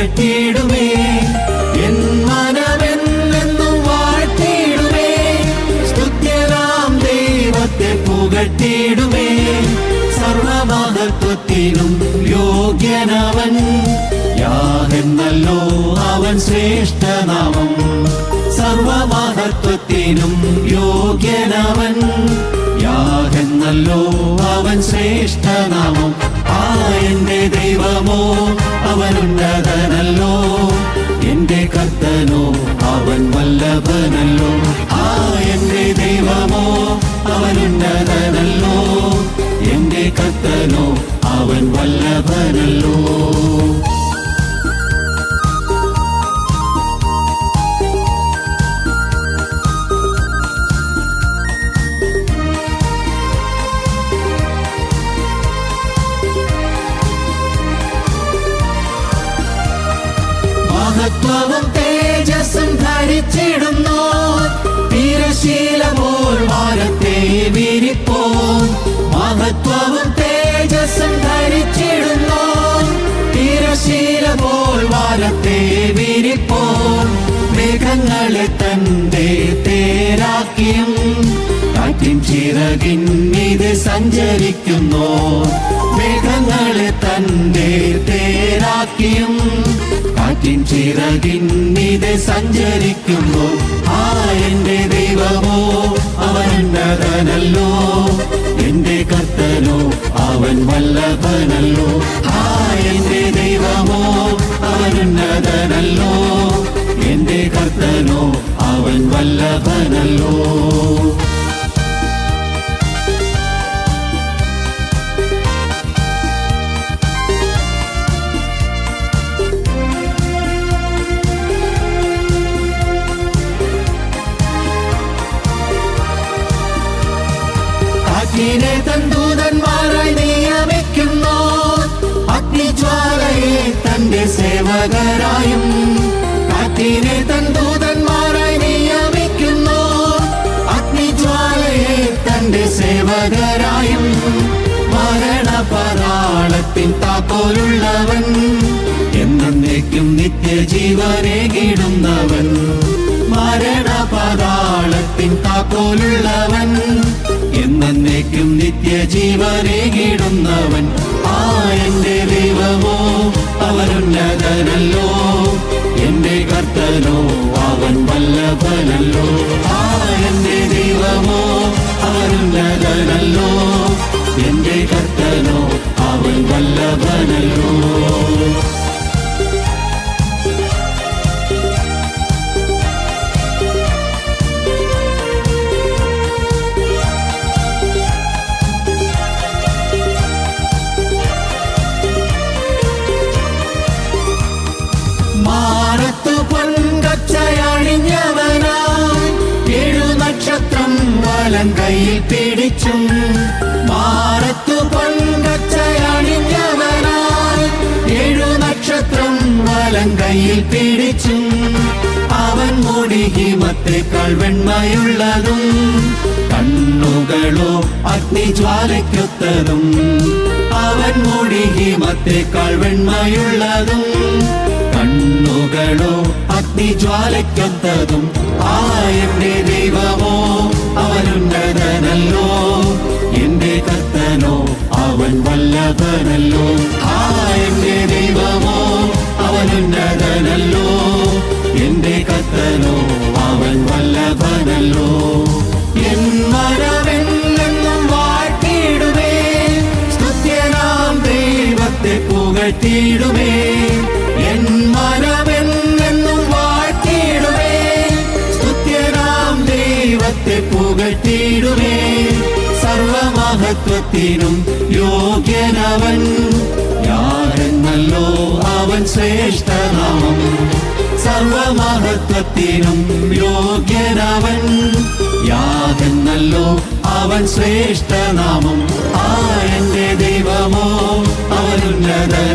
അകറ്റിയിടുമേ N മനമെന്നെന്നും വാഴ്ത്തിയിടുമേ. സ്തുത്യനാം ദൈവത്തെ പുകട്ടിയിടുമേ സർവമഹത്വത്തിനും യോഗ്യനവൻ. യാതെന്നല്ലോ അവൻ ശ്രേഷ്ഠനാമം. സർവമഹത്വത്തിനും യോഗ്യനവൻ. യാതെന്നല്ലോ അവൻ ശ്രേഷ്ഠനാമം. ആ എന്റെ ദൈവമോ അവനുന്നതനല്ലോ എന്റെ കർത്തനോ അവൻ വല്ലഭനല്ലോ ആ എന്റെ ദൈവമോ മഹത്വവും തേജസ്സും ധരിച്ചിടുന്നു. തിരശീലമോൾ വാരത്തെ വിരിപ്പോ മഹത്വവും തേജസ്സും ധരിച്ചിടുന്നു. തിരശീലമോൾ വാരത്തെ വിരിപ്പോ മേഘങ്ങളെ തന്റെ തേരാക്കിയും കാറ്റിൻ ചിറകിൻ ഇത് സഞ്ചരിക്കുന്നു. മേഘങ്ങളെ തന്റെ തേരാക്കിയും കാറ്റിൻ ചിറകിൻ ഇത് സഞ്ചരിക്കുന്നു ആ എന്റെ ദൈവമോ അവനുണ്ടതനല്ലോ എന്റെ കർത്തനോ അവൻ വല്ലഭനല്ലോ. ആ എന്റെ ദൈവമോ അവനുന്നതനല്ലോ എന്റെ കർത്തനോ അവൻ വല്ലഭനല്ലോ. കാറ്റിനെ തന്തൂതന്മാരായി നിയമിക്കുന്നു. അഗ്നിജ്വാലയെ തന്റെ സേവകരായും കാറ്റിനെ തന്തൂതന്മാരായി നിയമിക്കുന്നു. അഗ്നിജ്വാലയെ തന്റെ സേവകരായും മരണപരാളത്തിൻ താക്കോലുള്ളവൻ എന്നേക്കും നിത്യജീവനെ കിടുന്നവൻ മരണപരാളത്തിൻ താക്കോലുള്ളവൻ എന്നേക്കും നിത്യജീവനെ കിടുന്നവൻ ആ എന്റെ ദൈവമോ അവരുന്നതനല്ലോ എന്റെ കർത്തനോ അവൻ വല്ലഭനല്ലോ. വലം കയ്യിൽ പിടിച്ചും മാറത്തു പൊൻകച്ചയണിഞ്ഞവനായി ഏഴു നക്ഷത്രം വലം കയ്യിൽ പിടിച്ചും അവൻ മുടി ഹിമത്തെക്കാൾ വെണ്മയുള്ളതും കണ്ണുകളോ അഗ്നിജ്വാലയ്ക്കൊത്തതും അവൻ മുടി ഹിമത്തേക്കാൾ വെണ്മയുള്ളതും കണ്ണുകളോ അഗ്നിജ്വാലയ്ക്കൊത്തതും ആ എന്റെ ദൈവമോ വല്ലഭനല്ലോ ആ എന്റെ ദൈവമോ അവനുന്നതനല്ലോ. എന്റെ കത്തനോ അവൻ വല്ലഭനല്ലോ. എൻ മരമെന്നെന്നും വാഴ്ത്തിയിടുമേ. സ്തുത്യനാം ദൈവത്തെ പുകഴ്ത്തിയിടുമേ. സ്തുത്യനാം ദൈവത്തെ സർവമഹത്വത്തിനും യോഗ്യനവൻ. യാരെന്നല്ലോ അവൻ ശ്രേഷ്ഠനാമം. സർവമഹത്വത്തിനും യോഗ്യനവൻ. യാതെന്നല്ലോ അവൻ ശ്രേഷ്ഠനാമം. ആ എന്റെ ദൈവമോ അവനുന്നതനല്ലോ